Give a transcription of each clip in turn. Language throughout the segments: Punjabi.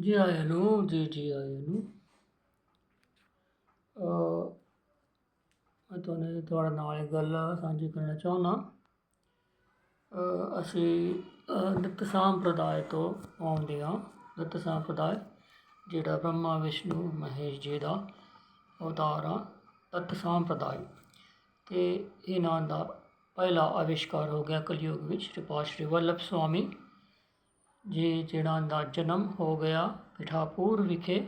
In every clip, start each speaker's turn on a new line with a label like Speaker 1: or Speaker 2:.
Speaker 1: ਜੀ ਆਇਆਂ ਨੂੰ, ਜੀ ਜੀ ਆਇਆਂ ਨੂੰ। ਅਹ ਮੈਂ ਤੁਹਾਨੂੰ ਤੁਹਾਡੇ ਨਾਲ ਇੱਕ ਗੱਲ ਸਾਂਝੀ ਕਰਨਾ ਚਾਹੁੰਦਾ। ਅਸੀਂ, ਅਹ ਨਿੱਤ ਸੰਪਰਦਾਇ ਤੋਂ ਆਉਂਦੇ ਹਾਂ। ਨਿੱਤ ਸੰਪਰਦਾਇ, ਜਿਹੜਾ ਬ੍ਰਹਮਾ, ਵਿਸ਼ਨੂੰ, ਮਹੇਸ਼ ਜੀ ਦਾ ਅਵਤਾਰ ਆ ਤਤ ਸੰਪਰਦਾਇ। ਤੇ ਇਹਨਾਂ ਦਾ ਪਹਿਲਾ ਆਵਿਸ਼ਕਾਰ ਹੋ ਗਿਆ ਕਲਯੁਗ ਵਿੱਚ ਸ਼੍ਰੀ ਪਾਤਸ਼ਾਹ ਵੱਲਭ ਸੁਆਮੀ ਜੀ ਜਿਹਨਾਂ ਦਾ ਜਨਮ ਹੋ ਗਿਆ ਪਿਠਾਪੁਰ ਵਿਖੇ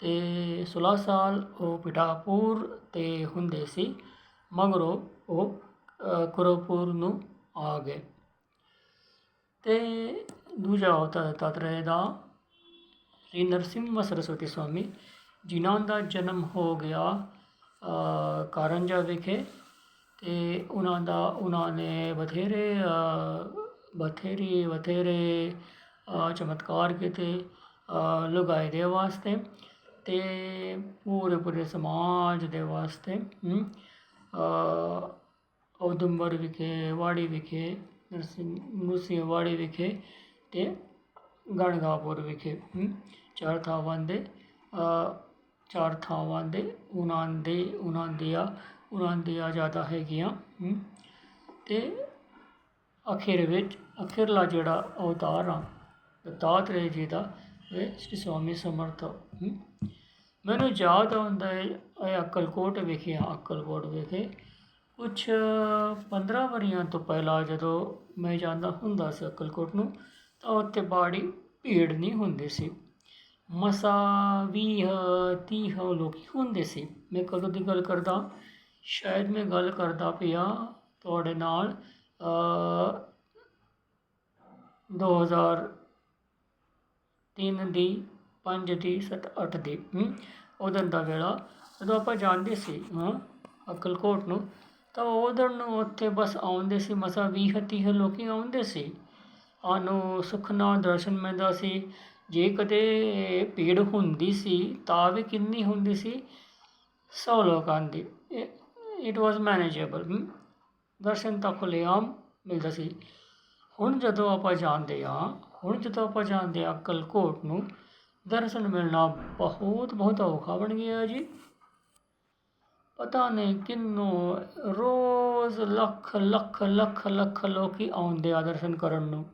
Speaker 1: ਅਤੇ ਸੋਲ੍ਹਾਂ ਸਾਲ ਉਹ ਪਿਠਾਪੁਰ ਤੇ ਹੁੰਦੇ ਸੀ ਮਗਰੋਂ ਉਹ ਅ, ਨੂੰ ਆ ਗਏ। ਅਤੇ ਦੂਜਾ ਅਵਤਾਰ ਤਤਰੇ ਦਾ ਸ੍ਰੀ ਨਰਸਿਮਹਾ ਸਰਸਵਤੀ ਸਵਾਮੀ ਜਿਨ੍ਹਾਂ ਦਾ ਜਨਮ ਹੋ ਗਿਆ ਕਾਰੰਜਾ ਵਿਖੇ ਅਤੇ ਉਹਨਾਂ ਦਾ ਉਹਨਾਂ ਨੇ ਬਥੇਰੇ ਅ, ਬਥੇਰੀ ਬਥੇਰੇ ਅ, ਚਮਤਕਾਰ ਕੀਤੇ ਅ, ਲੁਗਾਈ ਦੇ ਵਾਸਤੇ ਤੇ ਪੂਰੇ ਪੂਰੇ ਸਮਾਜ ਦੇ ਵਾਸਤੇ ਹਮ, ਅ, ਉਦੰਬਰ ਵਿਖੇ ਵਾੜੀ ਵਿਖੇ ਨਰਸਿੰਘ ਨਰਸਿੰਘ ਵਾੜੀ ਵਿਖੇ ਤੇ ਗਣਗਾਪੁਰ ਵਿਖੇ ਹਮ, ਚਾਰ ਥਾਵਾਂ ਦੇ ਚਾਰ ਥਾਵਾਂ ਦੇ ਉਹਨਾਂ ਦੇ ਉਹਨਾਂ ਦੀਆਂ ਉਹਨਾਂ ਦੀਆਂ ਜ਼ਿਆਦਾ ਹੈਗੀਆਂ ਅਤੇ ਅਖੀਰ ਵਿੱਚ ਅਖੀਰਲਾ ਜਿਹੜਾ ਅਵਤਾਰ ਆ ਦੱਤਾਤਰੇయ ਜੀ ਦਾ ਇਹ ਸ੍ਰੀ ਸਵਾਮੀ ਸਮਰਥ। ਮੈਨੂੰ ਯਾਦ ਆਉਂਦਾ ਹੈ ਇਹ ਅਕਲਕੋਟ ਵਿਖੇ ਆ, ਅਕਲਕੋਟ ਵਿਖੇ। ਕੁਛ 15 ਵਰ੍ਹਿਆਂ ਤੋਂ ਪਹਿਲਾਂ ਜਦੋਂ ਮੈਂ ਜਾਂਦਾ ਹੁੰਦਾ ਸੀ ਅਕਲਕੋਟ ਨੂੰ ਤਾਂ ਉੱਥੇ ਬਾੜੀ ਭੀੜ ਨਹੀਂ ਹੁੰਦੀ ਸੀ। ਮਸਾ ਵੀਹ ਤੀਹ ਲੋਕੀ ਹੁੰਦੇ ਸੀ। ਮੈਂ ਕਦੋਂ ਦੀ ਗੱਲ ਕਰਦਾ? ਸ਼ਾਇਦ ਮੈਂ ਗੱਲ ਕਰਦਾ ਪਿਆ ਤੁਹਾਡੇ ਨਾਲ। ਦੋ ਹਜ਼ਾਰ ਤਿੰਨ ਦੀ ਪੰਜ ਦੀ 7 8 ਦੀ ਉਦਣ ਦਾ ਵੇਲਾ। ਜਦੋਂ ਆਪਾਂ ਜਾਂਦੇ ਸੀ ਅਕਲਕੋਟ ਨੂੰ, ਤਾਂ ਉਦੋਂ ਨੂੰ ਉੱਥੇ ਬਸ ਆਉਂਦੇ ਸੀ, ਮਸਾਂ ਵੀਹ ਤੀਹ ਲੋਕ ਆਉਂਦੇ ਸੀ। ਸਾਨੂੰ ਸੁੱਖ ਨਾਲ ਦਰਸ਼ਨ ਮਿਲਦਾ ਸੀ। ਜੇ ਕਦੇ ਭੀੜ ਹੁੰਦੀ ਸੀ, ਤਾਂ ਵੀ ਕਿੰਨੀ ਹੁੰਦੀ ਸੀ? ਸੌ ਲੋਕਾਂ ਦੀ। ਇਟ ਵਾਸ ਮੈਨੇਜੇਬਲ ਦਰਸ਼ਨ ਤਾਂ ਖੁੱਲ੍ਹੇਆਮ ਮਿਲਦਾ ਸੀ। ਹੁਣ ਜਦੋਂ ਆਪਾਂ ਜਾਂਦੇ ਹਾਂ, ਹੁਣ ਜਦੋਂ ਆਪਾਂ ਜਾਂਦੇ ਹਾਂ ਅਕਲਕੋਟ ਨੂੰ, ਦਰਸ਼ਨ ਮਿਲਣਾ ਬਹੁਤ ਬਹੁਤ ਔਖਾ ਬਣ ਗਿਆ ਜੀ। ਪਤਾ ਨਹੀਂ ਕਿੰਨੋਂ ਰੋਜ਼ ਲੱਖ ਲੱਖ ਲੱਖ ਲੱਖ ਲੋਕੀ ਆਉਂਦੇ ਆ ਦਰਸ਼ਨ ਕਰਨ ਨੂੰ।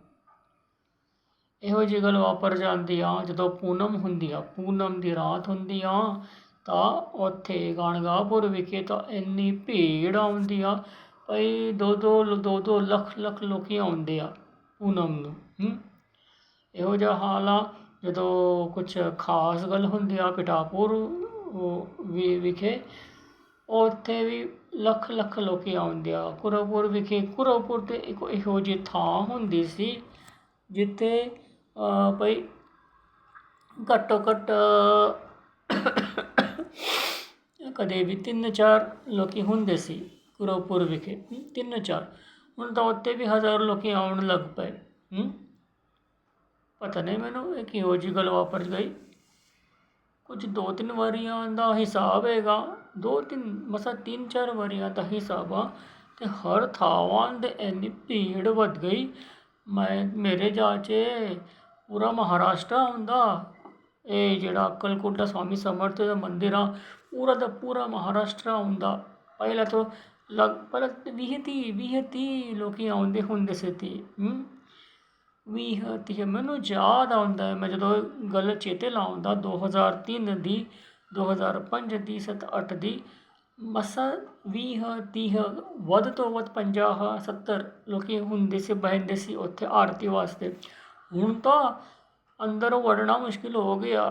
Speaker 1: ਇਹੋ ਜਿਹੀ ਗੱਲ ਵਾਪਰ ਜਾਂਦੀ ਆ, ਜਦੋਂ ਪੂਨਮ ਹੁੰਦੀ ਆ, ਪੂਨਮ ਦੀ ਰਾਤ ਹੁੰਦੀ ਆ, ਤਾਂ ਉੱਥੇ ਗਣਗਾਪੁਰ ਵਿਖੇ ਤਾਂ ਇੰਨੀ ਭੀੜ ਆਉਂਦੀ ਆ ਭਈ ਦੋ ਦੋ ਦੋ ਦੋ ਲੱਖ ਲੱਖ ਲੋਕ ਆਉਂਦੇ ਆ ਪੂਨਮ ਨੂੰ ਇਹੋ ਜਿਹਾ ਹਾਲ ਆ ਜਦੋਂ ਕੁਝ ਖਾਸ ਗੱਲ ਹੁੰਦੀ ਆ ਪਿਟਾਪੁਰ ਵੀ ਵਿਖੇ ਉੱਥੇ ਵੀ ਲੱਖ ਲੱਖ ਲੋਕ ਆਉਂਦੇ ਆ। ਕੁਰੂਪੁਰ ਵਿਖੇ ਕੁਰੂਪੁਰ ਤੇ ਇੱਕ ਇਹੋ ਜਿਹੀ ਥਾਂ ਹੁੰਦੀ ਸੀ ਜਿੱਥੇ ਅ, ਭਈ ਘੱਟੋ ਘੱਟ ਕਦੇ ਵੀ ਤਿੰਨ ਚਾਰ ਲੋਕੀ ਹੁੰਦੇ ਸੀ। ਗੁਰੂਪੁਰ ਵਿਖੇ। ਤਿੰਨ ਚਾਰ। ਹੁਣ ਤਾਂ ਉੱਥੇ ਵੀ ਹਜ਼ਾਰ ਲੋਕ ਆਉਣ ਲੱਗ ਪਏ। ਪਤਾ ਨਹੀਂ ਮੈਨੂੰ ਇਹ ਕਿਹੋ ਜਿਹੀ ਗੱਲ ਵਾਪਰ ਗਈ। ਕੁਝ ਦੋ ਤਿੰਨ ਵਾਰੀਆਂ ਦਾ ਹਿਸਾਬ ਹੈਗਾ। ਦੋ ਤਿੰਨ, ਮਸਾ ਤਿੰਨ ਚਾਰ ਵਾਰੀਆਂ ਦਾ ਹਿਸਾਬ ਆ। ਤੇ ਹਰ ਥਾਵਾਂ ਦੇ ਇੰਨੀ ਭੀੜ ਵੱਧ ਗਈ। ਮੈਂ, ਮੇਰੇ ਜਾ 'ਚ ਪੂਰਾ ਮਹਾਰਾਸ਼ਟਰ ਆਉਂਦਾ ਇਹ ਜਿਹੜਾ ਅਕਲਕੋਟ ਸਵਾਮੀ ਸਮਰਥ ਦਾ ਮੰਦਿਰ ਆ, ਪੂਰਾ ਦਾ ਪੂਰਾ ਮਹਾਰਾਸ਼ਟਰ ਆਉਂਦਾ ਪਹਿਲਾਂ ਤਾਂ ਲਗ ਪਹਿਲਾਂ ਵੀਹ ਤੀਹ ਵੀਹ ਤੀਹ ਲੋਕੀ ਆਉਂਦੇ ਹੁੰਦੇ ਸੀ ਤੀ ਹਮ। ਵੀਹ ਤੀਹ ਮੈਨੂੰ ਯਾਦ ਆਉਂਦਾ ਹੈ, ਮੈਂ ਜਦੋਂ ਗੱਲ ਚੇਤੇ ਲਾਉਂਦਾ 2003 ਦੀ 2005 ਦੀ 7 8 ਦੀ, ਮਸਾ ਵੀਹ ਤੀਹ ਵੱਧ ਤੋਂ ਵੱਧ 50 70 ਲੋਕੀ ਹੁੰਦੇ ਸੀ, ਬਹਿੰਦੇ ਸੀ ਉੱਥੇ ਆਰਤੀ ਵਾਸਤੇ ਹੁਣ ਤਾਂ ਅੰਦਰ ਵੜਨਾ ਮੁਸ਼ਕਿਲ ਹੋ ਗਿਆ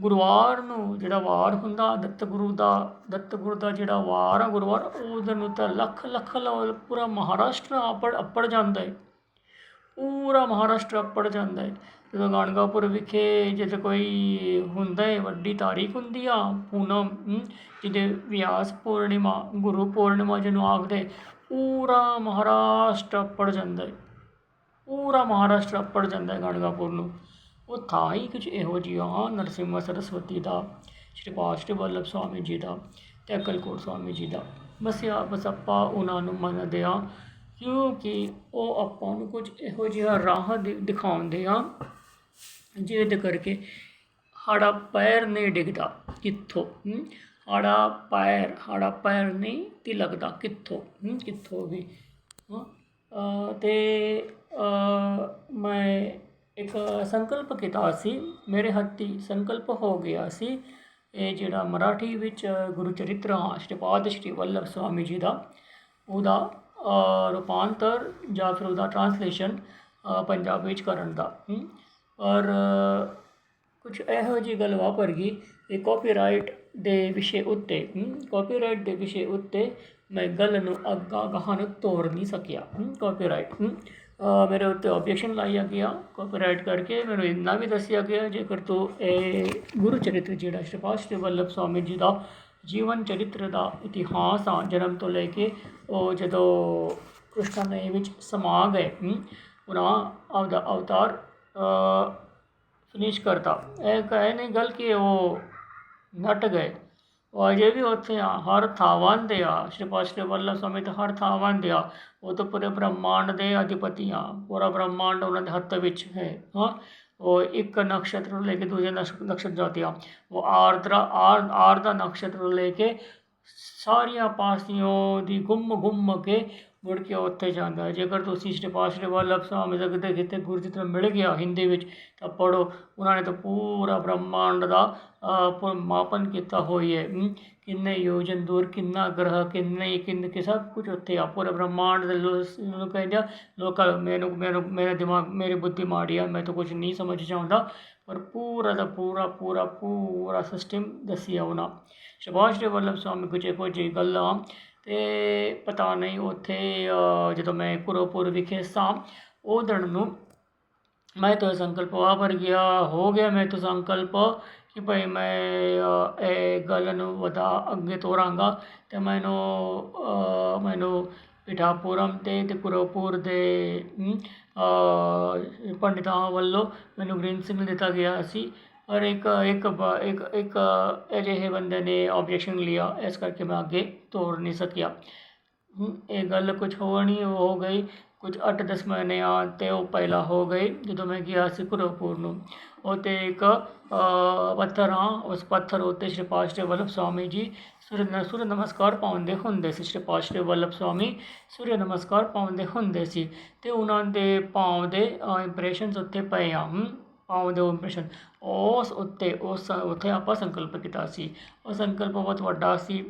Speaker 1: ਗੁਰਵਾਰ ਨੂੰ ਜਿਹੜਾ ਵਾਰ ਹੁੰਦਾ, ਦੱਤ ਗੁਰੂ ਦਾ, ਦੱਤ ਗੁਰੂ ਦਾ ਜਿਹੜਾ ਵਾਰ ਆ ਗੁਰਵਾਰ, ਉਹਦੇ ਨੂੰ ਤਾਂ ਲੱਖ ਲੱਖ ਲੋ- ਪੂਰਾ ਮਹਾਰਾਸ਼ਟਰ ਆਪੜ, ਅੱਪੜ ਜਾਂਦਾ ਹੈ ਪੂਰਾ ਮਹਾਰਾਸ਼ਟਰ ਅੱਪੜ ਜਾਂਦਾ ਹੈ ਜਦੋਂ ਗਣਗਾਪੁਰ ਵਿਖੇ ਜਿੱਥੇ ਕੋਈ ਹੁੰਦਾ ਹੈ ਵੱਡੀ ਤਾਰੀਖ ਹੁੰਦੀ ਆ, ਪੂਨਮ ਜਿਹਦੇ ਵਿਆਸ ਪੂਰਨਿਮਾ, ਗੁਰੂ ਪੂਰਨਿਮਾ ਜਿਹਨੂੰ ਆਖਦੇ, ਪੂਰਾ ਮਹਾਰਾਸ਼ਟਰ ਅੱਪੜ ਜਾਂਦਾ ਹੈ ਪੂਰਾ ਮਹਾਰਾਸ਼ਟਰ ਅੱਪੜ ਜਾਂਦਾ ਹੈ ਗਾਣਗਾਪੁਰ ਨੂੰ। ਉਹ ਥਾਂ ਹੀ ਕੁਝ ਇਹੋ ਜਿਹਾ ਨਰਸਿਮਾ ਸਰਸਵਤੀ ਦਾ, ਸ਼੍ਰੀ ਪਾਸ਼ਟਰ ਵੱਲਭ ਸਵਾਮੀ ਜੀ ਦਾ ਤੇ ਅਕਲਕੋਟ ਸਵਾਮੀ ਜੀ ਦਾ। ਬਸ ਆ ਬਸ ਆਪਾਂ ਉਹਨਾਂ ਨੂੰ ਮੰਨਦੇ ਹਾਂ, ਕਿਉਂਕਿ ਉਹ ਆਪਾਂ ਨੂੰ ਕੁਝ ਇਹੋ ਜਿਹਾ ਰਾਹ ਦਿਖਾਉਂਦੇ ਆ, ਜਿਹਦੇ ਕਰਕੇ ਸਾਡਾ ਪੈਰ ਨਹੀਂ ਡਿੱਗਦਾ ਕਿੱਥੋਂ ਹਾੜਾ ਪੈਰ, ਸਾਡਾ ਪੈਰ ਨਹੀਂ ਲੱਗਦਾ ਕਿੱਥੋਂ ਕਿੱਥੋਂ ਵੀ, ਹਾਂ? ਤੇ ਮੈਂ ਇੱਕ ਸੰਕਲਪ ਕੀਤਾ ਸੀ, ਮੇਰੇ ਹੱਥੀ ਸੰਕਲਪ ਹੋ ਗਿਆ ਸੀ। ਇਹ ਜਿਹੜਾ ਮਰਾਠੀ ਵਿੱਚ ਗੁਰੂ ਚਰਿਤ੍ਰ ਅਸ਼ਟਪਾਦ ਸ਼੍ਰੀ ਵੱਲਭ ਸਵਾਮੀ ਜੀ ਦਾ, ਉਹਦਾ ਰੂਪਾਂਤਰ ਜਾਂ ਫਿਰ ਉਹਦਾ ਟਰਾਂਸਲੇਸ਼ਨ ਪੰਜਾਬ ਵਿੱਚ ਕਰਨ ਦਾ। ਔਰ ਪਰ ਕੁਝ ਇਹੋ ਜਿਹੀ ਗੱਲ ਵਾਪਰ ਗਈ ਕਿ ਕਾਪੀਰਾਈਟ ਦੇ ਵਿਸ਼ੇ ਉੱਤੇ ਕਾਪੀਰਾਈਟ ਦੇ ਵਿਸ਼ੇ ਉੱਤੇ ਮੈਂ ਗੱਲ ਨੂੰ ਅੱਗਾ ਗਾਹਾਂ ਨੂੰ ਤੋੜ ਨਹੀਂ ਸਕਿਆ ਕਾਪੀਰਾਈਟ ਮੇਰੇ ਉੱਤੇ ਆਬਜੈਕਸ਼ਨ ਲਾਇਆ ਗਿਆ ਕਾਪੀਰਾਈਟ ਕਰਕੇ ਮੈਨੂੰ ਇੰਨਾ ਵੀ ਦੱਸਿਆ ਗਿਆ, ਜੇਕਰ ਤੂੰ ਇਹ ਗੁਰੂ ਚਰਿਤਰ ਜਿਹੜਾ ਸ਼੍ਰੀ ਸ਼੍ਰੀ ਵੱਲਭ ਸਵਾਮੀ ਜੀ ਦਾ ਜੀਵਨ ਚਰਿਤਰ ਦਾ ਇਤਿਹਾਸ ਆ, ਜਨਮ ਤੋਂ ਲੈ ਕੇ ਉਹ ਜਦੋਂ ਕ੍ਰਿਸ਼ਨ ਦੇ ਵਿੱਚ ਸਮਾ ਗਏ ਉਹਨਾਂ ਆਪਦਾ ਅਵਤਾਰ ਫਿਨਿਸ਼ ਕਰਤਾ। ਇਹ ਕਹੇ ਨਹੀਂ ਗੱਲ ਕਿ ਉਹ ਨਟ ਗਏ। ਉਹ ਅਜੇ ਵੀ ਉੱਥੇ ਆ, ਹਰ ਥਾਵਾਂ ਦੇ ਆ, ਸ਼੍ਰੀ ਪਾਸ਼ੇ ਵੱਲਭ ਸਮੇਂ ਤਾਂ ਹਰ ਥਾਵਾਂ ਦੇ ਆ। ਉਹ ਤਾਂ ਪੂਰੇ ਬ੍ਰਹਮਾਂਡ ਦੇ ਅਧਿਪਤੀ ਆ, ਪੂਰਾ ਬ੍ਰਹਮਾਂਡ ਉਹਨਾਂ ਦੇ ਹੱਥ ਵਿੱਚ ਹੈ, ਹਾਂ। ਉਹ ਇੱਕ ਨਕਸ਼ਤਰ ਤੋਂ ਲੈ ਕੇ ਦੂਜੇ ਨਕਸ਼- ਨਕਸ਼ਤਰ ਜਾਂਦੇ ਆ। ਉਹ ਆਰਦਰਾ ਆਰ ਆਰ ਦਾ ਨਕਸ਼ਤਰ ਤੋਂ ਲੈ ਕੇ ਸਾਰੀਆਂ ਪਾਸਿਓਂ ਦੀ ਗੁੰਮ ਗੁੰਮ ਕੇ ਮੁੜ ਕੇ ਉੱਥੇ ਜਾਂਦਾ। ਜੇਕਰ ਤੁਸੀਂ ਸ਼੍ਰੀ ਵੱਲਭ ਸਵਾਮੀ ਦਾ ਕਿਤੇ ਕਿਤੇ ਗੁਰਚਿਤਰ ਮਿਲ ਗਿਆ ਹਿੰਦੀ ਵਿੱਚ, ਤਾਂ ਪੜ੍ਹੋ। ਉਹਨਾਂ ਨੇ ਤਾਂ ਪੂਰਾ ਬ੍ਰਹਮਾਂਡ ਦਾ ਮਾਪਨ ਕੀਤਾ ਹੋਈ ਹੈ। ਕਿੰਨੇ ਯੋਜਨ ਦੂਰ, ਕਿੰਨਾ ਗ੍ਰਹ, ਕਿੰਨੇ ਕਿੰਨੇ ਕਿ ਸਭ ਕੁਝ ਉੱਥੇ ਆ। ਪੂਰੇ ਬ੍ਰਹਮਾਂਡ ਦੇ ਲੋ ਕਹਿੰਦੇ ਆ, ਲੋਕਾਂ ਮੈਨੂੰ ਮੈਨੂੰ, ਮੇਰਾ ਦਿਮਾਗ, ਮੇਰੀ ਬੁੱਧੀ ਮਾੜੀ ਆ, ਮੈਂ ਤਾਂ ਕੁਝ ਨਹੀਂ ਸਮਝ ਚਾਹੁੰਦਾ। ਪਰ ਪੂਰਾ ਦਾ ਪੂਰਾ ਪੂਰਾ ਪੂਰਾ ਸਿਸਟਮ ਦੱਸਿਆ ਉਹਨਾਂ। ਸੁਭਾਸ਼ ਦੇ ਵੱਲਭ ਸਵਾਮੀ ਕੁਝ ਇਹੋ ਜਿਹੀ ਗੱਲਾਂ ਅਤੇ ਪਤਾ ਨਹੀਂ ਉੱਥੇ ਜਦੋਂ ਮੈਂ ਕੁਰੋਪੁਰ ਵਿਖੇ ਸਾਂ ਉਹ ਦਿਨ ਨੂੰ ਮੈਂ ਤਾਂ ਸੰਕਲਪ ਵਾਪਰ ਗਿਆ ਹੋ ਗਿਆ ਮੈਂ ਤਾਂ ਸੰਕਲਪ ਕਿ ਭਾਈ ਮੈਂ ਇਹ ਗੱਲ ਨੂੰ ਵਧਾ ਅੱਗੇ ਤੋਰਾਂਗਾ ਅਤੇ ਮੈਨੂੰ ਮੈਨੂੰ ਪਿਠਾਪੁਰਮ ਅਤੇ ਤੇ ਕੁਰੋਪੁਰ ਦੇ ਹਮ, ਪੰਡਿਤਾਂ ਵੱਲੋਂ ਮੈਨੂੰ ਗ੍ਰੀਨ ਸਿਗਨਲ ਦਿੱਤਾ ਗਿਆ ਸੀ। ਔਰ ਇੱਕ ਇੱਕ ਬ- ਇੱਕ ਇੱਕ ਅਜਿਹੇ ਬੰਦੇ ਨੇ ਓਬਜੈਕਸ਼ਨ ਲਿਆ, ਇਸ ਕਰਕੇ ਮੈਂ ਅੱਗੇ ਤੋਰ ਨਹੀਂ ਸਕਿਆ। ਇਹ ਗੱਲ ਕੁਝ ਹੋਰ ਨਹੀਂ ਹੋ ਗਈ। ਕੁਝ 8-10 ਮਹੀਨੇ ਆ ਤੇ ਉਹ ਪਹਿਲਾਂ ਹੋ ਗਈ, ਜਦੋਂ ਮੈਂ ਗਿਆ ਸੀ ਕੁਰੋਪੁਰ ਨੂੰ। ਉੱਥੇ ਇੱਕ ਪੱਥਰ ਆ, ਉਸ ਪੱਥਰ ਉੱਤੇ ਸ਼੍ਰੀ ਪਾਸ਼ੇ ਵੱਲਭ ਸਵਾਮੀ ਜੀ ਸੂਰਯ ਨ- ਨਮਸਕਾਰ ਪਾਉਂਦੇ ਹੁੰਦੇ ਸੀ। ਸ਼੍ਰੀ ਪਾਸ਼ੇ ਵੱਲਭ ਸਵਾਮੀ ਸੂਰਜ ਨਮਸਕਾਰ ਪਾਉਂਦੇ ਹੁੰਦੇ ਸੀ ਤੇ ਉਹਨਾਂ ਦੇ ਪਾਂਵ ਦੇ ਇੰਪ੍ਰੈਸ਼ਨਸ ਉੱਤੇ ਪਏ ਆ। ਹਮ, ਪਾਂਵ ਦੇ ਇੰਪ੍ਰੈਸ਼ਨ ਉਸ ਉੱਤੇ ਉਸ ਉੱਥੇ ਆਪਾਂ ਸੰਕਲਪ ਕੀਤਾ ਸੀ। ਉਹ ਸੰਕਲਪ ਬਹੁਤ ਵੱਡਾ ਸੀ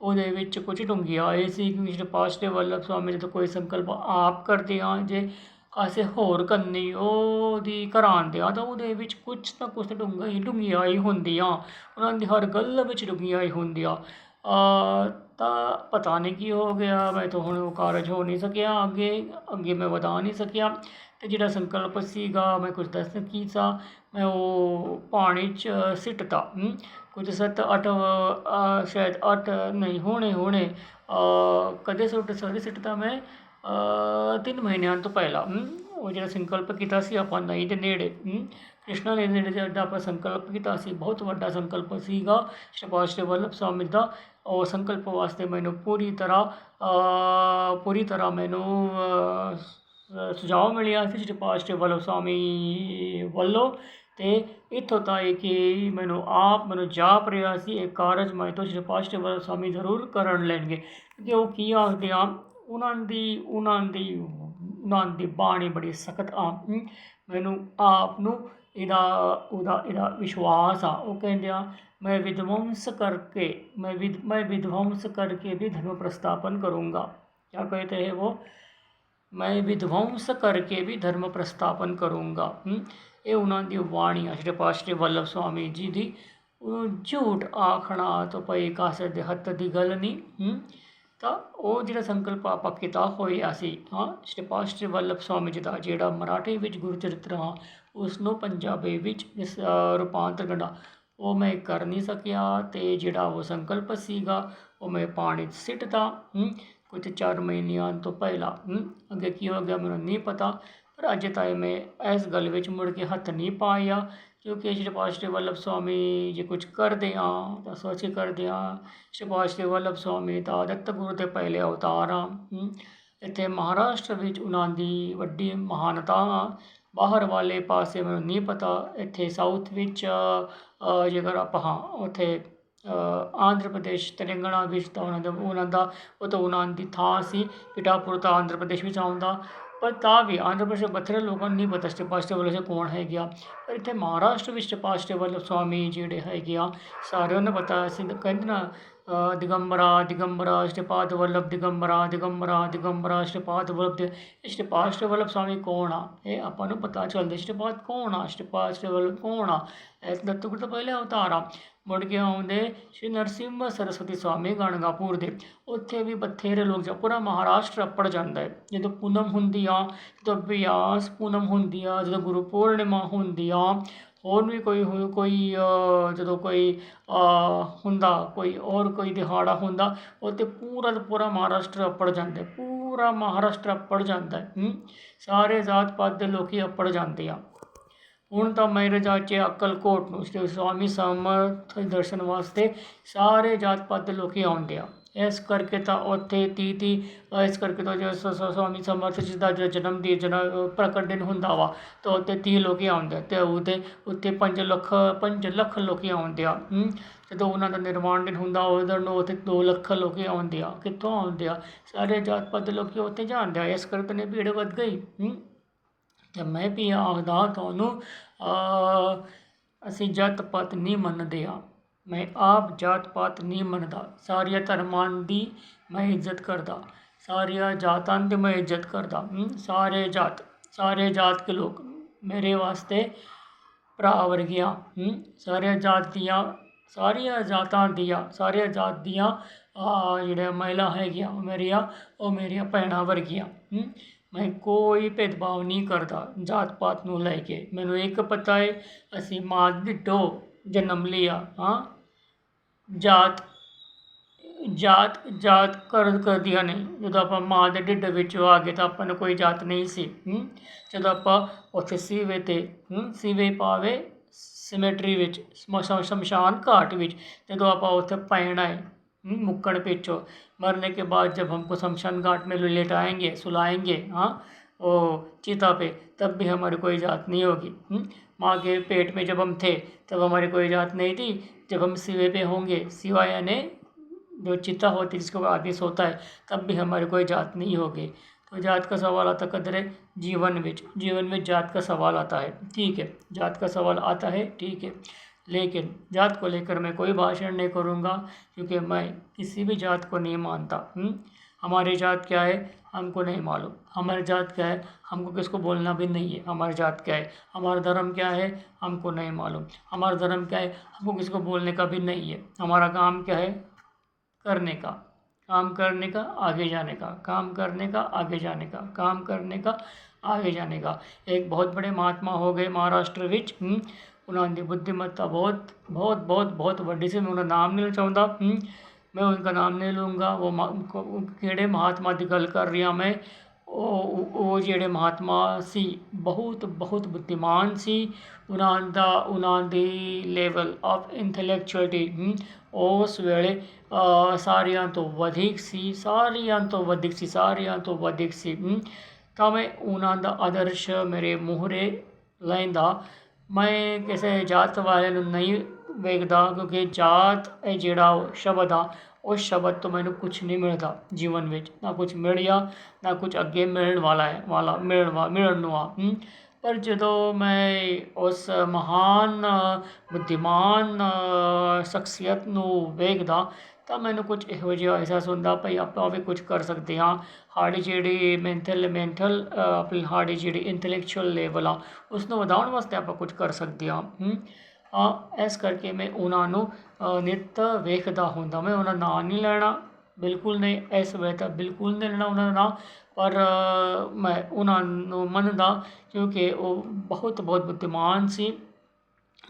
Speaker 1: ਉਹਦੇ ਵਿੱਚ ਕੁਝ ਇਹ ਸੀ ਕਿ ਸ਼੍ਰੀ ਪਾਸ਼ੇ ਵੱਲਭ ਸਵਾਮੀ ਜਦੋਂ ਕੋਈ ਸੰਕਲਪ ਆਪ ਕਰਦੇ ਹਾਂ ਜੇ ਕਾਸੇ ਹੋਰ ਕਰਨੀ ਉਹਦੀ ਕਰਾਉਂਦੇ ਆ ਤਾਂ ਉਹਦੇ ਵਿੱਚ ਕੁਝ ਨਾ ਕੁਝ ਡੂੰਘਾਈ ਡੂੰਘਿਆਈ ਹੁੰਦੀ ਆ ਉਹਨਾਂ ਦੀ ਹਰ ਗੱਲ ਵਿੱਚ ਡੂੰਘਿਆਈ ਹੁੰਦੀ ਆ ਤਾਂ ਪਤਾ ਨਹੀਂ ਕੀ ਹੋ ਗਿਆ ਮੈਂ ਤਾਂ ਹੁਣ ਉਹ ਕਾਰਜ ਹੋ ਨਹੀਂ ਸਕਿਆ ਅੱਗੇ। ਅੱਗੇ ਮੈਂ ਵਧਾ ਨਹੀਂ ਸਕਿਆ। ਅਤੇ ਜਿਹੜਾ ਸੰਕਲਪ ਸੀਗਾ ਮੈਂ ਕੁਝ ਦੱਸ ਕੀ ਸਾ? ਮੈਂ ਉਹ ਪਾਣੀ 'ਚ ਸਿੱਟਤਾ ਹਮ, ਕੁਝ ਸੱਤ ਅੱਠ ਸ਼ਾਇਦ ਅੱਠ ਨਹੀਂ ਹੋਣੇ ਹੋਣੇ। ਕਦੇ ਸੁੱਟ ਸਾਰੇ ਸਿੱਟਤਾ ਮੈਂ ਤਿੰਨ ਮਹੀਨਿਆਂ ਤੋਂ ਪਹਿਲਾਂ ਉਹ ਜਿਹੜਾ ਸੰਕਲਪ ਕੀਤਾ ਸੀ ਆਪਾਂ ਨਹੀਂ ਦੇ ਨੇੜੇ ਹਮ, ਕ੍ਰਿਸ਼ਨਾ ਦੇ ਨੇੜੇ ਜਿਹੜਾ ਆਪਾਂ ਸੰਕਲਪ ਕੀਤਾ ਸੀ ਬਹੁਤ ਵੱਡਾ ਸੰਕਲਪ ਸੀਗਾ ਸ਼ਬਾਸ਼ ਦੇ ਵੱਲਭ ਸਵਾਮੀ ਦਾ। ਉਹ ਸੰਕਲਪ ਵਾਸਤੇ ਮੈਨੂੰ ਪੂਰੀ ਤਰ੍ਹਾਂ ਪੂਰੀ ਤਰ੍ਹਾਂ ਮੈਨੂੰ ਸੁਝਾਅ ਮਿਲਿਆ ਸੀ ਸ਼੍ਰੀ ਪਾਸ਼ੇ ਵੱਲਭ ਸਵਾਮੀ ਵੱਲੋਂ ਤੇ ਇੱਥੋਂ ਤਾਈ ਕਿ ਮੈਨੂੰ ਆਪ ਮੈਨੂੰ ਜਾਪ ਰਿਹਾ ਸੀ ਇਹ ਕਾਰਜ ਮੈਂ ਤੋਂ ਸ਼੍ਰੀ ਪਾਸ਼ੇ ਵੱਲਭ ਸਵਾਮੀ ਜ਼ਰੂਰ ਕਰਨ ਲੈਣਗੇ ਕਿਉਂਕਿ ਉਹ ਕੀ ਆਖਦੇ ਆ ਉਹਨਾਂ ਦੀ ਉਹਨਾਂ ਦੀ ਉਹਨਾਂ ਦੀ ਬਾਣੀ ਬੜੀ ਸਖਤ ਆ ਹਮ, ਮੈਨੂੰ ਆਪ ਨੂੰ ਇਹਦਾ ਉਹਦਾ ਇਹਦਾ ਵਿਸ਼ਵਾਸ ਆ ਉਹ ਕਹਿੰਦੇ ਆ ਮੈਂ ਵਿਧਵੰਸ ਕਰਕੇ मैं विध मैं विध्वंस करके भी धर्म प्रस्थापन करूँगा क्या कहते हैं वो ਮੈਂ ਵਿਧਵੰਸ ਕਰਕੇ ਵੀ ਧਰਮ ਪ੍ਰਸਥਾਪਨ ਕਰੂੰਗਾ। ਇਹ ਉਹਨਾਂ ਦੀ ਬਾਣੀ ਆ ਸ਼੍ਰੀ ਪਾਸ਼ਰੀ ਵੱਲਭ ਸਵਾਮੀ ਜੀ ਦੀ। ਉਹ ਝੂਠ ਆਖਣਾ ਤੋਂ ਪਈ ਕਾਸੇ ਦੇ ਹੱਥ ਦੀ ਗੱਲ ਨਹੀਂ। ਤਾਂ ਉਹ ਜਿਹੜਾ ਸੰਕਲਪ ਆਪਾਂ ਕੀਤਾ ਹੋਇਆ ਸੀ, ਹਾਂ, ਸ਼੍ਰੀ ਪਾਸ਼ਰੀ ਵੱਲਭ ਸਵਾਮੀ ਜੀ ਦਾ, ਜਿਹੜਾ ਮਰਾਠੀ ਵਿੱਚ ਗੁਰਚਰਿਤਰ ਹਾਂ ਉਸ ਨੂੰ ਪੰਜਾਬੀ ਵਿੱਚ ਇਸ ਰੂਪਾਂਤਰ ਕਰਨਾ, ਉਹ ਮੈਂ ਕਰ ਨਹੀਂ ਸਕਿਆ ਤੇ ਜਿਹੜਾ ਉਹ ਸੰਕਲਪ ਸੀਗਾ, ਉਹ ਮੈਂ ਪਾਣੀ 'ਚ ਸਿੱਟਦਾ। ਕੁਝ ਚਾਰ ਮਹੀਨਿਆਂ ਤੋਂ ਪਹਿਲਾਂ ਅੱਗੇ ਕੀ ਹੋ ਗਿਆ ਮੈਨੂੰ ਨਹੀਂ ਪਤਾ, ਪਰ ਅਜੇ ਤਾਈਂ ਮੈਂ ਇਸ ਗੱਲ ਵਿੱਚ ਮੁੜ ਕੇ ਹੱਥ ਨਹੀਂ ਪਾਇਆ, ਕਿਉਂਕਿ ਸ਼੍ਰੀ ਪਾਸ਼ੇ ਵੱਲਭ ਸਵਾਮੀ ਜੇ ਕੁਝ ਕਰਦੇ ਹਾਂ, ਤਾਂ ਸੋਚ ਕੇ ਕਰਦੇ ਹਾਂ ਸ਼੍ਰੀ ਪਾਸ਼ੇ ਵੱਲਭ ਸਵਾਮੀ ਤਾਂ ਦત્ਤ ਗੁਰੂ ਦੇ ਪਹਿਲੇ ਅਵਤਾਰ ਆ ਇੱਥੇ ਮਹਾਰਾਸ਼ਟਰ ਵਿੱਚ ਉਹਨਾਂ ਦੀ ਵੱਡੀ ਮਹਾਨਤਾ ਆ ਬਾਹਰ ਵਾਲੇ ਪਾਸੇ ਮੈਨੂੰ ਨਹੀਂ ਪਤਾ, ਇੱਥੇ ਸਾਊਥ ਵਿੱਚ ਜੇਕਰ ਆਪਾਂ ਹਾਂ, ਉੱਥੇ ਅ, ਆਂਧਰਾ ਪ੍ਰਦੇਸ਼ ਤੇਲੰਗਾਨਾ ਵਿੱਚ ਤਾਂ ਉਹਨਾਂ ਦਾ ਉਹਨਾਂ ਦਾ ਉਹ ਤਾਂ ਉਹਨਾਂ ਦੀ ਥਾਂ ਸੀ ਪਿਠਾਪੁਰ ਤਾਂ ਆਂਧਰਾ ਪ੍ਰਦੇਸ਼ ਵਿੱਚ ਆਉਂਦਾ। ਪਰ ਤਾਂ ਵੀ ਆਂਧਰਾ ਪ੍ਰਦੇਸ਼ ਦੇ ਬਥੇਰੇ ਲੋਕਾਂ ਨੂੰ ਨਹੀਂ ਪਤਾ ਸਟੇਪਾਸਟੇ ਵੱਲੋਂ ਸੇ ਕੌਣ ਹੈਗੇ ਆ। ਪਰ ਇੱਥੇ ਮਹਾਰਾਸ਼ਟਰ ਵਿੱਚ ਸਟੇਪਾਸਟੇ ਵੱਲੋਂ ਸਵਾਮੀ ਜਿਹੜੇ ਹੈਗੇ ਆ ਸਾਰਿਆਂ ਨੂੰ ਪਤਾ ਸੀ। ਕਹਿੰਦੇ ਨਾ ਦਿਗੰਬਰਾ ਦਿਗੰਬਰਾ ਸ਼੍ਰੀਪਾਦ ਵੱਲਭ ਦਿਗੰਬਰਾ ਦਿਗੰਬਰਾ ਦਿਗੰਬਰਾ ਸ਼੍ਰੀਪਾਦ ਵੱਲਭ ਦੇ ਸ਼੍ਰੀਪਾਦ ਸ਼੍ਰੀ ਵੱਲਭ ਸਵਾਮੀ ਕੌਣ ਆ? ਇਹ ਆਪਾਂ ਨੂੰ ਪਤਾ ਚੱਲਦਾ ਸ਼੍ਰੀਪਾਦ ਕੌਣ ਆ? ਸ਼੍ਰੀਪਾਦ ਸ਼੍ਰੀ ਵੱਲਭ ਕੌਣ ਆ? ਇਹ ਦੱਤੂਗੜ ਤੋਂ ਪਹਿਲੇ ਅਵਤਾਰ ਆ। ਮੁੜ ਕੇ ਆਉਂਦੇ ਸ਼੍ਰੀ ਨਰਸਿੰਹ ਸਰਸਵਤੀ ਸਵਾਮੀ ਗਣਗਾਪੁਰ ਦੇ। ਉੱਥੇ ਵੀ ਬਥੇਰੇ ਲੋਕ ਜਾ, ਪੂਰਾ ਮਹਾਰਾਸ਼ਟਰ ਅੱਪੜ ਜਾਂਦਾ ਹੈ। ਜਦੋਂ ਪੂਨਮ ਹੁੰਦੀ ਆ, ਜਦੋਂ ਬਿਆਸ ਪੂਨਮ ਹੁੰਦੀ ਆ, ਜਦੋਂ ਗੁਰੂ ਪੂਰਨਿਮਾ ਹੁੰਦੀ ਆ, ਹੋਰ ਵੀ ਕੋਈ ਹੋ- ਕੋਈ ਜਦੋਂ ਕੋਈ ਹੁੰਦਾ, ਕੋਈ ਔਰ ਕੋਈ ਦਿਹਾੜਾ ਹੁੰਦਾ, ਉੱਥੇ ਪੂਰਾ ਦਾ ਪੂਰਾ ਮਹਾਰਾਸ਼ਟਰ ਅੱਪੜ ਜਾਂਦਾ ਪੂਰਾ ਮਹਾਰਾਸ਼ਟਰ ਅੱਪੜ ਜਾਂਦਾ ਸਾਰੇ ਜਾਤ ਪਾਤ ਦੇ ਲੋਕੀ ਅੱਪੜ ਜਾਂਦੇ ਆ। ਹੁਣ ਤਾਂ ਮੇਰੇ ਚਾਚੇ ਅਕਲਕੋਟ ਨੂੰ ਸ਼੍ਰੀ ਸਵਾਮੀ ਸਮਰਥ ਦਰਸ਼ਨ ਵਾਸਤੇ ਸਾਰੇ ਜਾਤ ਪਾਤ ਦੇ ਲੋਕੀ ਆਉਂਦੇ ਆ ਇਸ ਕਰਕੇ ਤਾਂ ਉੱਥੇ ਤੀ ਤੀ ਇਸ ਕਰਕੇ ਤਾਂ ਜੋ ਸਵਾਮੀ ਸਮਰਥ ਜੀ ਦਾ ਜੋ ਜਨਮ ਦਿਨ ਜਨਮ ਪ੍ਰਗਟ ਦਿਨ ਹੁੰਦਾ ਵਾ, ਤਾਂ ਉੱਥੇ ਤੀਹ ਲੋਕੀ ਆਉਂਦੇ ਆ ਤੇ ਉਹਦੇ ਉੱਤੇ 5 ਲੱਖ 5 ਲੱਖ ਲੋਕੀ ਆਉਂਦੇ ਆ ਜਦੋਂ ਉਹਨਾਂ ਦਾ ਨਿਰਮਾਣ ਦਿਨ ਹੁੰਦਾ ਉਦੋਂ ਨੂੰ ਉੱਥੇ 2 ਲੱਖ ਲੋਕੀ ਆਉਂਦੇ ਆ ਕਿੱਥੋਂ ਆਉਂਦੇ ਆ ਸਾਰੇ ਜਾਤ ਪਾਤ ਦੇ ਲੋਕੀ ਉੱਥੇ ਜਾਂਦੇ ਆ ਇਸ ਕਰਕੇ ਨੇ ਭੀੜ ਵੱਧ ਗਈ ਤੇ ਮੈਂ ਵੀ ਆਖਦਾ ਤੁਹਾਨੂੰ ਅਸੀਂ ਜਾਤ ਪਾਤ ਨਹੀਂ ਮੰਨਦੇ ਆ। ਮੈਂ ਆਪ ਜਾਤ ਪਾਤ ਨਹੀਂ ਮੰਨਦਾ। ਸਾਰੀਆਂ ਧਰਮਾਂ ਦੀ ਮੈਂ ਇੱਜ਼ਤ ਕਰਦਾ। ਸਾਰੀਆਂ ਜਾਤਾਂ ਦੀ ਮੈਂ ਇੱਜ਼ਤ ਕਰਦਾ। ਸਾਰੇ ਜਾਤ ਸਾਰੇ ਜਾਤ ਕੇ ਲੋਕ ਮੇਰੇ ਵਾਸਤੇ ਭਰਾ ਵਰਗੀਆਂ। ਹਮ, ਸਾਰੀਆਂ ਜਾਤ ਦੀਆਂ ਸਾਰੀਆਂ ਜਾਤਾਂ ਦੀਆਂ ਸਾਰੀਆਂ ਜਾਤ ਦੀਆਂ ਆ ਜਿਹੜੀਆਂ ਮਹਿਲਾ ਹੈਗੀਆਂ ਉਹ ਮੇਰੀਆਂ ਉਹ ਮੇਰੀਆਂ ਭੈਣਾਂ ਵਰਗੀਆਂ। ਮੈਂ ਕੋਈ ਭੇਦਭਾਵ ਨਹੀਂ ਕਰਦਾ ਜਾਤ ਪਾਤ ਨੂੰ ਲੈ ਕੇ। ਮੈਨੂੰ ਇੱਕ ਪਤਾ ਹੈ ਅਸੀਂ ਮਾਂ ਢਿੱਡੋ ਜਨਮ ਲਿਆ, ਹਾਂ। ਜਾਤ ਜਾਤ ਜਾਤ ਕਰ ਕਰਦੀਆਂ ਨੇ। ਜਦੋਂ ਆਪਾਂ ਮਾਂ ਦੇ ਢਿੱਡ ਵਿੱਚੋਂ ਆ ਗਏ ਤਾਂ ਆਪਾਂ ਨੂੰ ਕੋਈ ਜਾਤ ਨਹੀਂ ਸੀ ਜਦੋਂ ਆਪਾਂ ਉੱਥੇ ਸੀਵੇ ਤੇ ਸੀਵੇ ਪਾਵੇ ਸਿਮੈਟਰੀ ਵਿੱਚ, ਸ਼ਮਸ਼ਾਨ ਘਾਟ ਵਿੱਚ, ਜਦੋਂ ਆਪਾਂ ਉੱਥੇ ਪੈਣਾ ਹੈ मुक्कड़ पेचो। मरने के बाद जब हमको शमशान घाट में लेटाएँगे सुलाएँगे हाँ ओ, चिता पे, तब भी हमारी कोई जात नहीं होगी। हम्म? माँ के पेट में जब हम थे, तब हमारी कोई जात नहीं थी। जब हम सिवे पे होंगे सिवा यानी जो चिता होती है, जिसके आदमी सोता है, तब भी हमारी कोई जात नहीं होगी। तो जात का सवाल आता कदर जीवन में जीवन में जात का सवाल आता है। ठीक है, जात का सवाल आता है, ठीक है। लेकिन जात को लेकर मैं कोई भाषण नहीं करूँगा, क्योंकि मैं किसी भी जात को नहीं मानता हम्म? हमारी जात क्या है? हमको नहीं मालूम। हमारी जात क्या है? हमको किसको बोलना भी नहीं है। हमारी जात क्या है? हमारा धर्म क्या है? हमको नहीं मालूम। हमारा धर्म क्या है? हमको किसको बोलने का भी नहीं है। हमारा काम क्या है? करने का। काम करने का, आगे जाने का। काम करने का, आगे जाने का। काम करने का, आगे जाने का। एक बहुत बड़े महात्मा हो गए महाराष्ट्र विच ਉਹਨਾਂ ਦੀ ਬੁੱਧੀਮੱਤਾ ਬਹੁਤ ਬਹੁਤ ਬਹੁਤ ਬਹੁਤ ਵੱਡੀ ਸੀ। ਮੈਂ ਉਹਨਾਂ ਦਾ ਨਾਮ ਨਹੀਂ ਲੈਣਾ ਚਾਹੁੰਦਾ। ਹਮ, ਮੈਂ ਉਨ੍ਹਾਂ ਨਾਮ ਨਹੀਂ ਲੂੰਗਾ ਉਹ ਮਾ- ਉਹ ਕਿਹੜੇ ਮਹਾਤਮਾ ਦੀ ਗੱਲ ਕਰ ਰਿਹਾ ਮੈਂ? ਉਹ ਉਹ ਜਿਹੜੇ ਮਹਾਤਮਾ ਸੀ ਬਹੁਤ ਬਹੁਤ ਬੁੱਧੀਮਾਨ ਸੀ। ਉਹਨਾਂ ਦਾ ਉਹਨਾਂ ਦੀ ਲੈਵਲ ਆਫ ਇੰਟੈਲੈਕਚੁਅਲਿਟੀ ਉਸ ਵੇਲੇ ਸਾਰਿਆਂ ਤੋਂ ਵਧੇਕ ਸੀ। ਸਾਰਿਆਂ ਤੋਂ ਵਧੇਕ ਸੀ ਸਾਰਿਆਂ ਤੋਂ ਵਧੇਕ ਸੀ। ਤਾਂ ਮੈਂ ਉਹਨਾਂ ਦਾ ਆਦਰਸ਼ ਮੇਰੇ ਮੂਹਰੇ ਲੈਂਦਾ। ਮੈਂ ਕਿਸੇ ਜਾਤ ਵਾਲੇ ਨੂੰ ਨਹੀਂ ਵੇਖਦਾ ਕਿਉਂਕਿ ਜਾਤ ਇਹ ਜਿਹੜਾ ਉਹ ਸ਼ਬਦ ਆ ਉਸ ਸ਼ਬਦ ਤੋਂ ਮੈਨੂੰ ਕੁਝ ਨਹੀਂ ਮਿਲਦਾ ਜੀਵਨ ਵਿੱਚ। ਨਾ ਕੁਝ ਮਿਲਿਆ, ਨਾ ਕੁਝ ਅੱਗੇ ਮਿਲਣ ਵਾਲਾ ਹੈ, ਵਾਲਾ, ਮਿਲਣ ਵਾ, ਮਿਲਣ ਨੂੰ ਆ ਪਰ ਜਦੋਂ ਮੈਂ ਉਸ ਮਹਾਨ, ਬੁੱਧੀਮਾਨ ਸ਼ਖਸੀਅਤ ਨੂੰ ਵੇਖਦਾ ਤਾਂ ਮੈਨੂੰ ਕੁਝ ਇਹੋ ਜਿਹਾ ਅਹਿਸਾਸ ਹੁੰਦਾ ਭਈ ਆਪਾਂ ਵੀ ਕੁਝ ਕਰ ਸਕਦੇ ਹਾਂ। ਸਾਡੀ ਜਿਹੜੀ ਮੈਂਟਲ ਮੈਂਟਲ ਆਪਣੀ ਸਾਡੀ ਜਿਹੜੀ ਇੰਟੈਲੈਕਚੁਅਲ ਲੈਵਲ ਆ ਉਸ ਨੂੰ ਵਧਾਉਣ ਵਾਸਤੇ ਆਪਾਂ ਕੁਝ ਕਰ ਸਕਦੇ ਹਾਂ। ਆ ਇਸ ਕਰਕੇ ਮੈਂ ਉਹਨਾਂ ਨੂੰ ਅ, ਵੇਖਦਾ ਹੁੰਦਾ ਮੈਂ ਉਹਨਾਂ ਦਾ ਨਾਂ ਨਹੀਂ ਲੈਣਾ ਬਿਲਕੁਲ ਨਹੀਂ ਇਸ ਵੇਲੇ ਤਾਂ ਬਿਲਕੁਲ ਨਹੀਂ ਲੈਣਾ ਉਹਨਾਂ ਦਾ ਨਾਂ ਪਰ ਮੈਂ ਉਹਨਾਂ ਨੂੰ ਮੰਨਦਾ ਕਿਉਂਕਿ ਉਹ ਬਹੁਤ ਬਹੁਤ ਬੁੱਧੀਮਾਨ ਸੀ।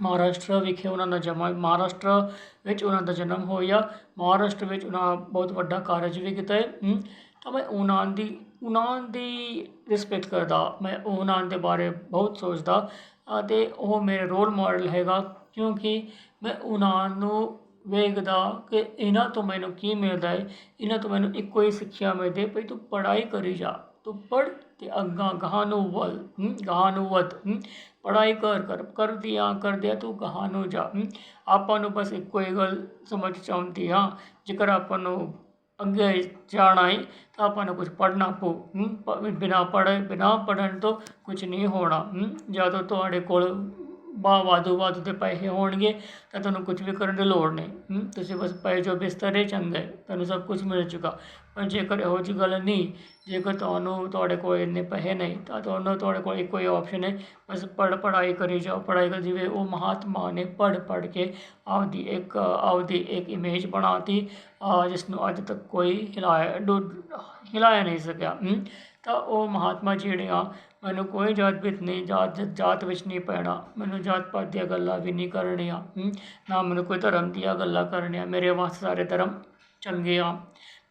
Speaker 1: ਮਹਾਰਾਸ਼ਟਰ ਵਿਖੇ ਉਹਨਾਂ ਦਾ ਜਨਮ ਮਹਾਰਾਸ਼ਟਰ ਵਿੱਚ ਉਹਨਾਂ ਦਾ ਜਨਮ ਹੋਇਆ। ਮਹਾਰਾਸ਼ਟਰ ਵਿੱਚ ਉਹਨਾਂ ਬਹੁਤ ਵੱਡਾ ਕਾਰਜ ਵੀ ਕੀਤਾ ਹੈ। ਤਾਂ ਮੈਂ ਉਹਨਾਂ ਦੀ ਉਹਨਾਂ ਦੀ ਰਿਸਪੈਕਟ ਕਰਦਾ। ਮੈਂ ਉਹਨਾਂ ਦੇ ਬਾਰੇ ਬਹੁਤ ਸੋਚਦਾ ਅਤੇ ਉਹ ਮੇਰੇ ਰੋਲ ਮਾਡਲ ਹੈਗਾ ਕਿਉਂਕਿ ਮੈਂ ਉਹਨਾਂ ਨੂੰ ਵੇਖਦਾ ਕਿ ਇਹਨਾਂ ਤੋਂ ਮੈਨੂੰ ਕੀ ਮਿਲਦਾ ਹੈ। ਇਹਨਾਂ ਤੋਂ ਮੈਨੂੰ ਇੱਕੋ ਹੀ ਸਿੱਖਿਆ ਮਿਲਦੀ ਹੈ। ਭਈ ਤੂੰ ਪੜ੍ਹਾਈ ਕਰੀ ਜਾ। ਤੂੰ ਪੜ੍ਹ ਤੇ ਅੱਗਾ ਗਾਹ ਨੂੰ ਵੱਲ ਗਾਹ ਨੂੰ ਵੱਧ। ਹਮ, ਪੜ੍ਹਾਈ ਕਰ ਕਰ ਕਰਦਿਆਂ ਕਰਦਿਆਂ ਤੂੰ ਗਾਹਾਂ ਨੂੰ ਜਾ? ਆਪਾਂ ਨੂੰ ਬਸ ਇੱਕੋ ਹੀ ਗੱਲ ਸਮਝ 'ਚ ਆਉਂਦੀ ਹਾਂ ਜੇਕਰ ਆਪਾਂ ਨੂੰ ਅੱਗੇ ਜਾਣਾ ਹੈ ਤਾਂ ਆਪਾਂ ਨੂੰ ਕੁਝ ਪੜ੍ਹਨਾ ਪਊ। ਹਮ, ਬਿਨਾਂ ਪੜ੍ਹੇ ਬਿਨਾਂ ਪੜ੍ਹਨ ਤੋਂ ਕੁਝ ਨਹੀਂ ਹੋਣਾ। ਹਮ, ਜਦੋਂ ਤੁਹਾਡੇ ਕੋਲ ਬਾ ਵਾਧੂ ਵਾਧੂ ਦੇ ਪੈਸੇ ਹੋਣਗੇ, ਤਾਂ ਤੁਹਾਨੂੰ ਕੁਝ ਵੀ ਕਰਨ ਦੀ ਲੋੜ ਨਹੀਂ ਤੁਸੀਂ ਬਸ ਪੈ ਜੋ ਬਿਸਤਰੇ ਚੰਗੇ, ਤੁਹਾਨੂੰ ਸਭ ਕੁਝ ਮਿਲ ਚੁੱਕਾ। ਪਰ ਜੇਕਰ ਇਹੋ ਜਿਹੀ ਗੱਲ ਨਹੀਂ, ਜੇਕਰ ਤੁਹਾਨੂੰ ਤੁਹਾਡੇ ਕੋਲ ਇੰਨੇ ਪੈਸੇ ਨਹੀਂ, ਤਾਂ ਤੁਹਾਨੂੰ ਤੁਹਾਡੇ ਕੋਲ ਇੱਕੋ ਹੀ ਆਪਸ਼ਨ ਹੈ, ਬਸ ਪੜ੍ਹ ਪੜ੍ਹਾਈ ਕਰੀ ਜਾਓ। ਪੜ੍ਹਾਈ ਕਰ ਜਿਵੇਂ ਉਹ ਮਹਾਤਮਾ ਨੇ ਪੜ੍ਹ ਪੜ੍ਹ ਕੇ ਆਪਦੀ ਇੱਕ ਆਪਦੀ ਇੱਕ ਇਮੇਜ ਬਣਾਤੀ, ਆ ਜਿਸ ਨੂੰ ਅੱਜ ਤੱਕ ਕੋਈ ਹਿਲਾਇਆ ਹਿਲਾਇਆ ਨਹੀਂ ਸਕਿਆ ਤਾਂ ਉਹ ਮਹਾਤਮਾ ਜਿਹੜੇ ਆ ਮੈਨੂੰ ਕੋਈ ਜਾਤ ਬਿਤ ਨਹੀਂ, ਜਾਤ ਜਾਤ ਵਿੱਚ ਨਹੀਂ ਪੈਣਾ। ਮੈਨੂੰ ਜਾਤ ਪਾਤ ਦੀਆਂ ਗੱਲਾਂ ਵੀ ਨਹੀਂ ਕਰਨੀਆਂ। ਨਾ ਮੈਨੂੰ ਕੋਈ ਧਰਮ ਦੀਆਂ ਗੱਲਾਂ ਕਰਨੀਆਂ। ਮੇਰੇ ਵਾਸਤੇ ਸਾਰੇ ਧਰਮ ਚੰਗੇ ਆ।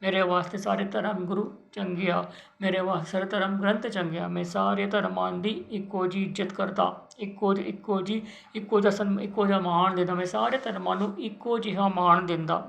Speaker 1: ਮੇਰੇ ਵਾਸਤੇ ਸਾਰੇ ਧਰਮ ਗੁਰੂ ਚੰਗੇ ਆ ਮੇਰੇ ਵਾਸਤੇ ਸਾਰੇ ਧਰਮ ਗ੍ਰੰਥ ਚੰਗੇ ਆ ਮੈਂ ਸਾਰੇ ਧਰਮਾਂ ਦੀ ਇੱਕੋ ਜੀ ਇੱਜ਼ਤ ਕਰਦਾ। ਇੱਕੋ ਜਿਹੀ ਇੱਕੋ ਜੀ ਇੱਕੋ ਜਿਹਾ ਸਨ ਇੱਕੋ ਜਿਹਾ ਮਾਣ ਦਿੰਦਾ। ਮੈਂ ਸਾਰੇ ਧਰਮਾਂ ਨੂੰ ਇੱਕੋ ਜਿਹਾ ਮਾਣ ਦਿੰਦਾ।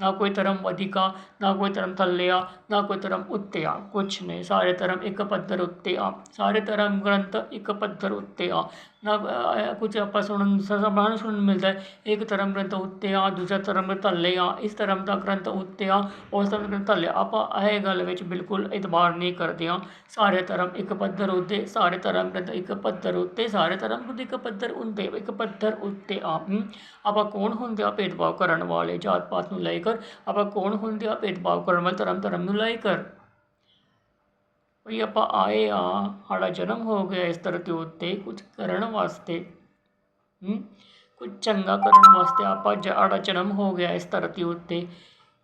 Speaker 1: ਨਾ ਕੋਈ ਧਰਮ ਵਧਿਕਾ ਨਾ ਕੋਈ ਧਰਮ ਥੱਲੇ ਆ ਨਾ ਕੋਈ ਧਰਮ ਉੱਤੇ ਆ ਕੁਛ ਨਹੀਂ। ਸਾਰੇ ਧਰਮ ਇੱਕ ਪੱਧਰ ਉੱਤੇ ਆ। ਸਾਰੇ ਧਰਮ ਗ੍ਰੰਥ ਇੱਕ ਪੱਧਰ ਉੱਤੇ ਆ। ਨਾ ਅਹ, ਕੁਝ ਆਪਾਂ ਸੁਣਨ ਸਭਾਂ ਸੁਣਨ ਨੂੰ ਮਿਲਦਾ। ਹੈ ਇੱਕ ਧਰਮ ਗ੍ਰੰਥ ਉੱਤੇ ਆ ਦੂਜਾ ਧਰਮ ਥੱਲੇ ਆ। ਇਸ ਧਰਮ ਦਾ ਗ੍ਰੰਥ ਉੱਤੇ ਆ ਉਸ ਧਰਮ ਗ੍ਰੰਥ ਥੱਲੇ ਆ। ਆਪਾਂ ਇਹ ਗੱਲ ਵਿੱਚ ਬਿਲਕੁਲ ਇਤਬਾਰ ਨਹੀਂ ਕਰਦੇ ਹਾਂ। ਸਾਰੇ ਧਰਮ ਇੱਕ ਪੱਧਰ ਉੱਤੇ ਸਾਰੇ ਧਰਮ ਇੱਕ ਪੱਧਰ ਉੱਤੇ ਸਾਰੇ ਧਰਮ ਗ੍ਰੰਥ ਇੱਕ ਪੱਧਰ ਉੱਤੇ ਇੱਕ ਪੱਧਰ ਉੱਤੇ ਆ। ਆਪਾਂ ਕੌਣ ਹੁੰਦੇ ਆ ਭੇਦਭਾਵ ਕਰਨ ਵਾਲੇ? ਜਾਤ ਪਾਤ ਨੂੰ ਲੈ ਕਰ ਆਪਾਂ ਕੌਣ ਹੁੰਦੇ ਆ ਭੇਦਭਾਵ ਕਰਨ ਵਾਲੇ? ਧਰਮ ਧਰਮ ਨੂੰ ਲੈ ਕਰ। ਭਈ ਆਪਾਂ ਆਏ ਆ ਸਾਡਾ ਜਨਮ ਹੋ ਗਿਆ ਇਸ ਧਰਤੀ ਉੱਤੇ ਕੁਝ ਕਰਨ ਵਾਸਤੇ। ਹਮ, ਕੁਝ ਚੰਗਾ ਕਰਨ ਵਾਸਤੇ ਆਪਾਂ ਜ- ਸਾਡਾ ਜਨਮ ਹੋ ਗਿਆ ਇਸ ਧਰਤੀ ਉੱਤੇ।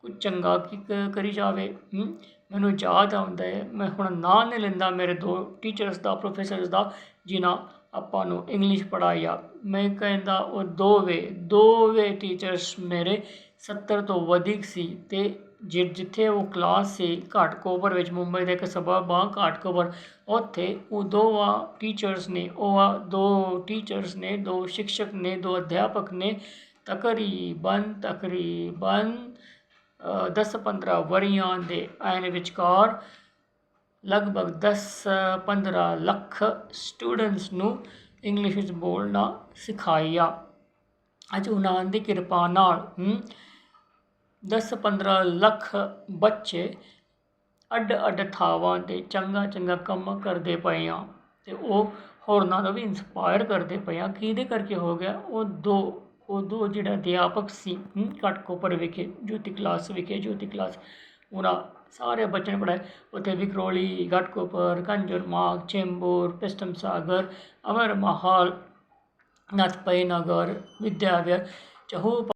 Speaker 1: ਕੁਝ ਚੰਗਾ ਕੀ ਕਰੀ ਜਾਵੇ। ਹਮ, ਮੈਨੂੰ ਯਾਦ ਆਉਂਦਾ ਹੈ, ਮੈਂ ਹੁਣ ਨਾਂ ਨਹੀਂ ਲੈਂਦਾ ਮੇਰੇ ਦੋ ਟੀਚਰਸ ਦਾ ਪ੍ਰੋਫੈਸਰਸ ਦਾ, ਜਿਨ੍ਹਾਂ ਆਪਾਂ ਨੂੰ ਇੰਗਲਿਸ਼ ਪੜ੍ਹਾਇਆ ਮੈਂ ਕਹਿੰਦਾ ਉਹ ਦੋਵੇਂ ਦੋਵੇਂ ਟੀਚਰਸ ਮੇਰੇ 70 ਤੋਂ ਵਧਿਕ ਸੀ ਤੇ ਜਿ, ਜਿੱਥੇ ਉਹ ਕਲਾਸ ਸੀ ਘਾਟਕੋਬਰ ਵਿੱਚ, ਮੁੰਬਈ ਦਾ ਇੱਕ ਸਬਬ ਆ ਘਾਟਕੋਬਰ, ਉੱਥੇ ਉਹ ਦੋਵਾਂ ਟੀਚਰਸ ਨੇ, ਉਹ ਆ ਦੋ ਟੀਚਰਸ ਨੇ, ਦੋ ਸ਼ਿਕਸ਼ਕ ਨੇ, ਦੋ ਅਧਿਆਪਕ ਨੇ, ਤਕਰੀਬਨ ਤਕਰੀਬਨ 10-15 ਵਰ੍ਹਿਆਂ ਦੇ ਐਨ ਵਿਚਕਾਰ ਲਗਭਗ 10-15 ਲੱਖ ਸਟੂਡੈਂਟਸ ਨੂੰ ਇੰਗਲਿਸ਼ ਵਿੱਚ ਬੋਲਣਾ ਸਿਖਾਇਆ। ਅੱਜ ਉਹਨਾਂ ਦੀ ਕਿਰਪਾ ਨਾਲ ਹਮ, 10-15 ਲੱਖ ਬੱਚੇ ਅੱਡ ਅੱਡ ਥਾਵਾਂ 'ਤੇ ਚੰਗਾ ਚੰਗਾ ਕੰਮ ਕਰਦੇ ਪਏ ਆ ਤੇ ਉਹ ਹੋਰਨਾਂ ਨੂੰ ਵੀ ਇਨਸਪਾਇਰ ਕਰਦੇ ਪਏ ਆ। ਕਿਹਦੇ ਕਰਕੇ ਹੋ ਗਿਆ? ਉਹ ਦੋ ਉਹ ਦੋ ਜਿਹੜਾ ਅਧਿਆਪਕ ਸੀ ਹਮ, ਘਟਕੋਪਰ ਵਿਖੇ ਜੋਤੀ ਕਲਾਸ ਵਿਖੇ ਜੋਤੀ ਕਲਾਸ ਉਹਨਾਂ ਸਾਰੇ ਬੱਚਿਆਂ ਨੂੰ ਪੜ੍ਹਾਏ ਉੱਥੇ ਵਿਕਰੋਲੀ ਘਟਕੋਪਰ ਕੰਜਰਮਾਗ ਚੈਂਬੂਰ ਪਿਸਟਮ ਸਾਗਰ ਅਮਰ ਮਹਾਲ ਨਥਪਈ ਨਗਰ ਵਿਦਿਆਵਿਆਰ ਚਹੂ